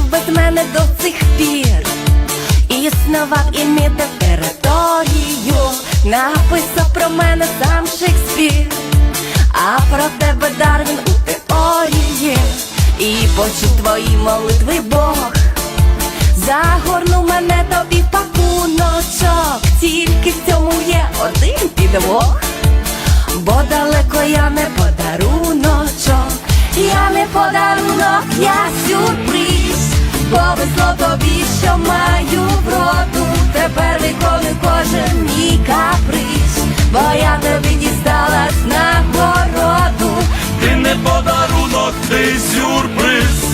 без мене до цих пір. Існував і мітив територію, написав про мене сам Шекспір, а про тебе Дарвін у теорії, і почув твої молитви Бог. Загорнув мене тобі в пакуночок, тільки в цьому є один підвох, тобі, що маю вроду, тепер виконую кожен мій каприз, бо я тобі дісталась нагороду. Ти не подарунок, ти сюрприз.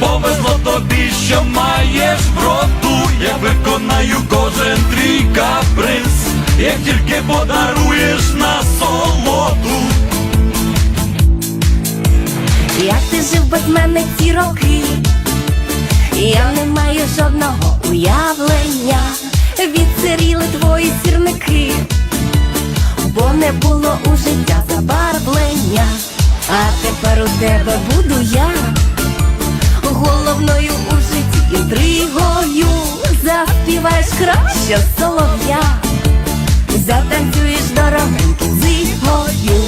Повезло тобі, що маєш вроду. Я виконаю кожен твій каприз, як тільки подаруєш на солоду. Як ти жив без мене ці роки? Жодного уявлення, відсиріли твої сірники, бо не було у життя забарвлення, а тепер у тебе буду я, головною у житті інтригою, заспіваєш краще солов'я, затанцюєш дорогеньки зигою.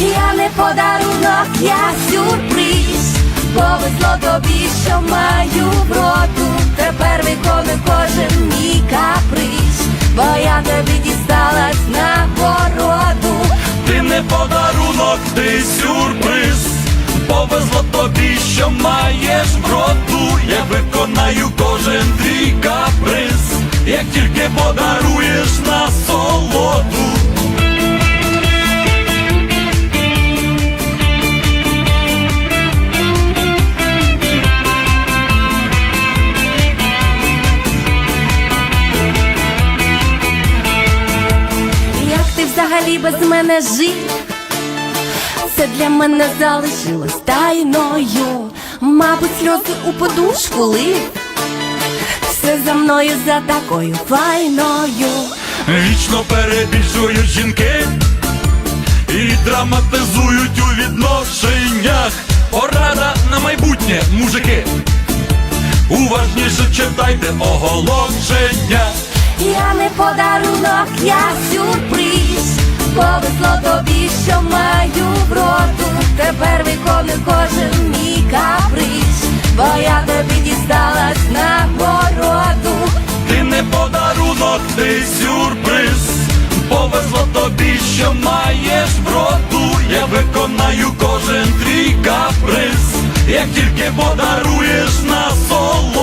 Я не подарунок, я сюрприз. Повезло тобі, що маю вроду. Тепер виконую кожен мій каприз, бо я тобі дісталась нагороду. Ти не подарунок, ти сюрприз. Повезло тобі, що маєш вроду. Я виконаю кожен твій каприз, як тільки подаруєш на солоду. Взагалі без мене жив? Це для мене залишилось тайною. Мабуть, сльози у подушку лив. Все за мною за такою файною. Вічно перебільшують жінки і драматизують у відношеннях. Порада на майбутнє, мужики. Уважніше читайте оголошення. Я не подарунок, я сюрприз. Повезло тобі, що маю вроду. Тепер виконую кожен мій каприз, бо я тобі дісталась на нагороду. Ти не подарунок, ти сюрприз. Повезло тобі, що маєш вроду. Я виконаю кожен твій каприз, як тільки подаруєш на солоду.